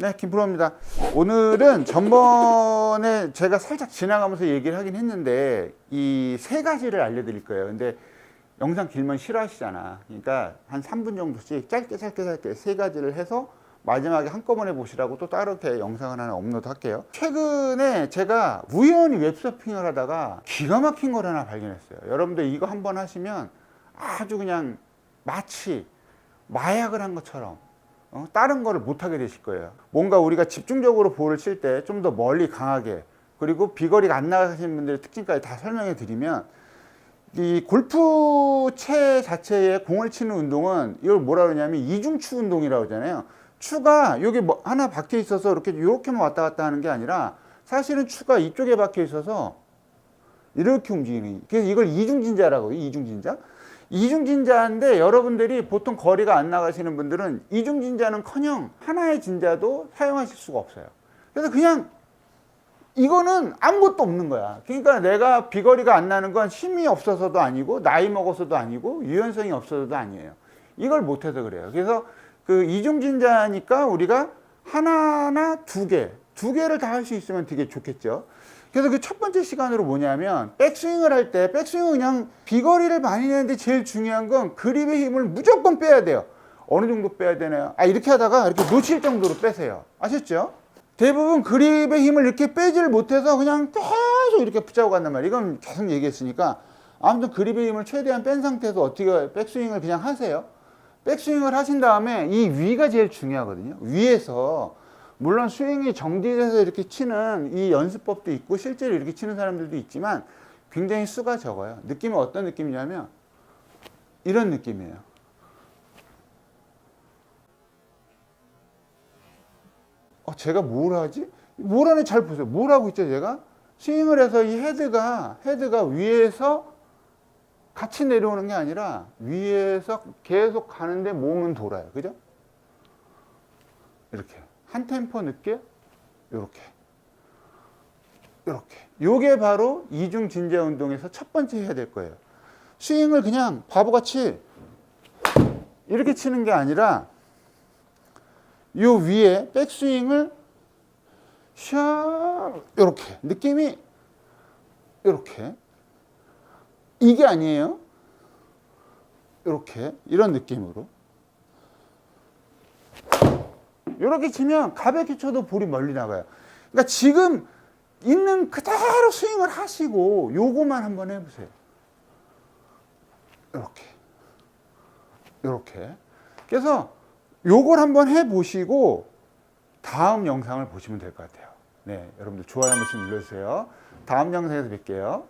네, 김프로입니다. 오늘은 전번에 제가 살짝 지나가면서 얘기를 하긴 했는데 이 세 가지를 알려드릴 거예요. 근데 영상 길면 싫어하시잖아. 그러니까 한 3분 정도씩 짧게 짧게 짧게 세 가지를 해서 마지막에 한꺼번에 보시라고 또 따로 이렇게 영상을 하나 업로드 할게요. 최근에 제가 우연히 웹서핑을 하다가 기가 막힌 걸 하나 발견했어요. 여러분들 이거 한번 하시면 아주 그냥 마치 마약을 한 것처럼 어, 다른 거를 못하게 되실 거예요. 뭔가 우리가 집중적으로 볼을 칠 때 좀 더 멀리 강하게 그리고 비거리가 안 나가시는 분들의 특징까지 다 설명해 드리면 이 골프채 자체에 공을 치는 운동은 이걸 뭐라 그러냐면 이중추 운동이라고 하잖아요. 추가 여기 뭐 하나 박혀 있어서 이렇게 이렇게만 왔다 갔다 하는 게 아니라 사실은 추가 이쪽에 박혀 있어서 이렇게 움직이는 그래서 이걸 이중진자라고. 이중진자. 이중진자인데 여러분들이 보통 거리가 안 나가시는 분들은 이중진자는커녕 하나의 진자도 사용하실 수가 없어요. 그래서 그냥 이거는 아무것도 없는 거야. 그러니까 내가 비거리가 안 나는 건 힘이 없어서도 아니고 나이 먹어서도 아니고 유연성이 없어서도 아니에요. 이걸 못해서 그래요. 그래서 그 이중진자니까 우리가 하나나 두 개, 두 개를 다 할 수 있으면 되게 좋겠죠. 그래서 그 첫 번째 시간으로 뭐냐면 백스윙을 할 때 백스윙은 그냥 비거리를 많이 내는데 제일 중요한 건 그립의 힘을 무조건 빼야 돼요. 어느 정도 빼야 되나요? 아 이렇게 하다가 이렇게 놓칠 정도로 빼세요. 아셨죠? 대부분 그립의 힘을 이렇게 빼지를 못해서 그냥 계속 이렇게 붙잡고 간단 말이에요. 이건 계속 얘기했으니까 아무튼 그립의 힘을 최대한 뺀 상태에서 어떻게 백스윙을 그냥 하세요. 백스윙을 하신 다음에 이 위가 제일 중요하거든요. 위에서 물론 스윙이 정지돼서 이렇게 치는 이 연습법도 있고 실제로 이렇게 치는 사람들도 있지만 굉장히 수가 적어요. 느낌이 어떤 느낌이냐면 이런 느낌이에요. 어, 제가 뭘 하지? 뭘 하는지 잘 보세요. 뭘 하고 있죠, 제가? 스윙을 해서 이 헤드가, 헤드가 위에서 같이 내려오는 게 아니라 위에서 계속 가는데 몸은 돌아요. 그죠? 이렇게. 한 템포 늦게, 요렇게. 요렇게. 요게 바로 이중 진자 운동에서 첫 번째 해야 될 거예요. 스윙을 그냥 바보같이 이렇게 치는 게 아니라 요 위에 백스윙을 샤 이렇게 느낌이 이렇게 이게 아니에요. 이렇게 이런 느낌으로 이렇게 치면 가볍게 쳐도 볼이 멀리 나가요. 그러니까 지금 있는 그대로 스윙을 하시고 요거만 한번 해보세요. 이렇게 이렇게 그래서 요걸 한번 해보시고 다음 영상을 보시면 될 것 같아요. 네, 여러분들 좋아요 한 번씩 눌러주세요. 다음 영상에서 뵐게요.